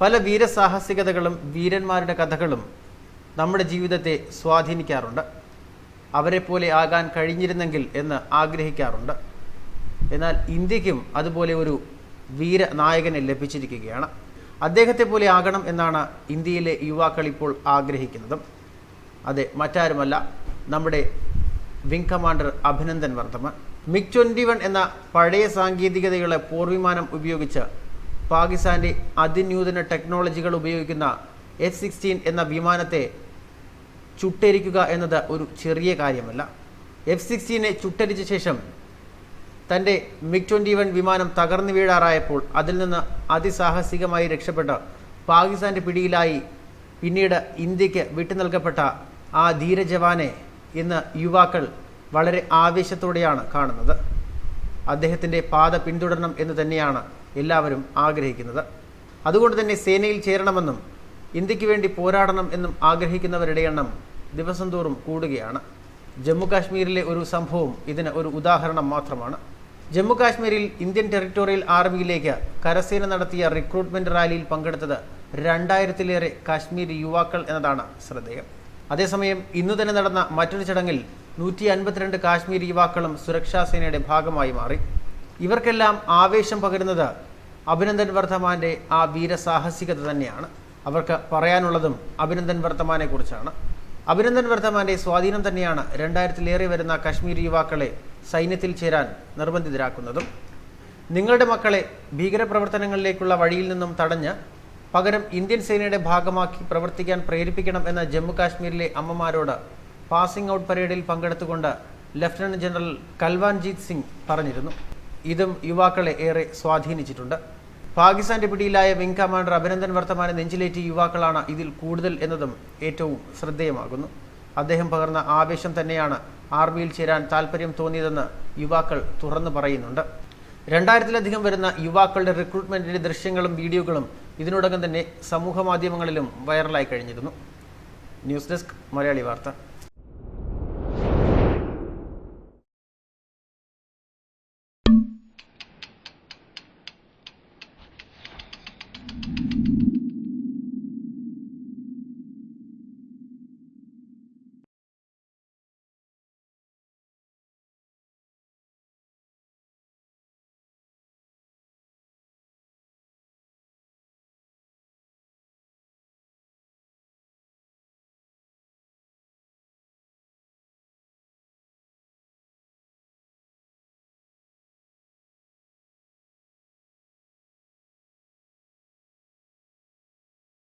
പല വീരസാഹസികതകളും വീരന്മാരുടെ കഥകളും നമ്മുടെ ജീവിതത്തെ സ്വാധീനിക്കാറുണ്ട്. അവരെ പോലെ ആകാൻ കഴിഞ്ഞിരുന്നെങ്കിൽ എന്ന് ആഗ്രഹിക്കാറുണ്ട്. എന്നാൽ ഇന്ത്യക്കും അതുപോലെ ഒരു വീരനായകനെ ലഭിച്ചിരിക്കുകയാണ്. അദ്ദേഹത്തെ പോലെ ആകണം എന്നാണ് ഇന്ത്യയിലെ യുവാക്കൾ ഇപ്പോൾ ആഗ്രഹിക്കുന്നതും. അതെ മറ്റാരുമല്ല. നമ്മുടെ wing commander Abhinandan Varthaman. MiG twenty one എന്ന പഴയ സാങ്കേതികതയുള്ള പോർവിമാനം ഉപയോഗിച്ച് പാകിസ്ഥാന്റെ അതിനൂതന ടെക്നോളജികൾ ഉപയോഗിക്കുന്ന എഫ് സിക്സ്റ്റീൻ എന്ന വിമാനത്തെ ചുട്ടരിക്കുക എന്നത് ഒരു ചെറിയ കാര്യമല്ല. എഫ് സിക്സ്റ്റീനെ ചുട്ടരിച്ച ശേഷം തന്റെ മിഗ് ട്വന്റി വൺ വിമാനം തകർന്നു വീഴാറായപ്പോൾ അതിൽ നിന്ന് അതിസാഹസികമായി രക്ഷപ്പെട്ട പാകിസ്ഥാന്റെ പിടിയിലായി പിന്നീട് ഇന്ത്യയ്ക്ക് വിട്ടു നൽകപ്പെട്ട ആ ധീരജവാനെ ഇന്ന് യുവാക്കൾ വളരെ ആവേശത്തോടെയാണ് കാണുന്നത്. അദ്ദേഹത്തിന്റെ പാത പിന്തുടരണം എന്ന് തന്നെയാണ് എല്ലാവരും ആഗ്രഹിക്കുന്നത്. അതുകൊണ്ട് തന്നെ സേനയിൽ ചേരണമെന്നും ഇന്ത്യയ്ക്ക് വേണ്ടി പോരാടണം എന്നും ആഗ്രഹിക്കുന്നവരുടെ എണ്ണം ദിവസം തോറും കൂടുകയാണ്. ജമ്മു കാശ്മീരിലെ ഒരു സംഭവം ഇതിന് ഒരു ഉദാഹരണം മാത്രമാണ്. ജമ്മു കാശ്മീരിൽ ഇന്ത്യൻ ടെറിട്ടോറിയൽ ആർമിയിലേക്ക് കരസേന നടത്തിയ റിക്രൂട്ട്മെന്റ് റാലിയിൽ പങ്കെടുത്തത് രണ്ടായിരത്തിലേറെ കാശ്മീരി യുവാക്കൾ എന്നതാണ് ശ്രദ്ധേയം. അതേസമയം ഇന്നു തന്നെ നടന്ന മറ്റൊരു ചടങ്ങിൽ നൂറ്റി അൻപത്തിരണ്ട് കാശ്മീർ യുവാക്കളും സുരക്ഷാ സേനയുടെ ഭാഗമായി മാറി. ഇവർക്കെല്ലാം ആവേശം പകരുന്നത് അഭിനന്ദൻ വർദ്ധമാന്റെ ആ വീരസാഹസികത തന്നെയാണ്. അവർക്ക് പറയാനുള്ളതും അഭിനന്ദൻ വർദ്ധമാനെ കുറിച്ചാണ്. അഭിനന്ദൻ വർദ്ധമാന്റെ സ്വാധീനം തന്നെയാണ് രണ്ടായിരത്തിലേറെ വരുന്ന കാശ്മീരി യുവാക്കളെ സൈന്യത്തിൽ ചേരാൻ നിർബന്ധിതരാക്കുന്നതും. നിങ്ങളുടെ മക്കളെ ഭീകരപ്രവർത്തനങ്ങളിലേക്കുള്ള വഴിയിൽ നിന്നും തടഞ്ഞ് പകരം ഇന്ത്യൻ സേനയുടെ ഭാഗമാക്കി പ്രവർത്തിക്കാൻ പ്രേരിപ്പിക്കണം എന്ന ജമ്മു കാശ്മീരിലെ അമ്മമാരോട് പാസിംഗ് ഔട്ട് പരേഡിൽ പങ്കെടുത്തുകൊണ്ട് ലഫ്റ്റനന്റ് ജനറൽ കൽവാൻജീത് സിംഗ് പറഞ്ഞിരുന്നു. ഇതും യുവാക്കളെ ഏറെ സ്വാധീനിച്ചിട്ടുണ്ട്. പാകിസ്ഥാന്റെ പിടിയിലായ വിംഗ് കമാൻഡർ അഭിനന്ദൻ വർത്തമാനെ നെഞ്ചിലേറ്റി യുവാക്കളാണ് ഇതിൽ കൂടുതൽ എന്നതും ഏറ്റവും ശ്രദ്ധേയമാകുന്നു. അദ്ദേഹം പകർന്ന ആവേശം തന്നെയാണ് ആർമിയിൽ ചേരാൻ താല്പര്യം തോന്നിയതെന്ന് യുവാക്കൾ തുറന്നു പറയുന്നുണ്ട്. രണ്ടായിരത്തിലധികം വരുന്ന യുവാക്കളുടെ റിക്രൂട്ട്മെന്റിന്റെ ദൃശ്യങ്ങളും വീഡിയോകളും ഇതിനോടകം തന്നെ സമൂഹ മാധ്യമങ്ങളിലും വൈറലായി കഴിഞ്ഞിരുന്നു. ന്യൂസ് ഡെസ്ക് മലയാളി വാർത്ത.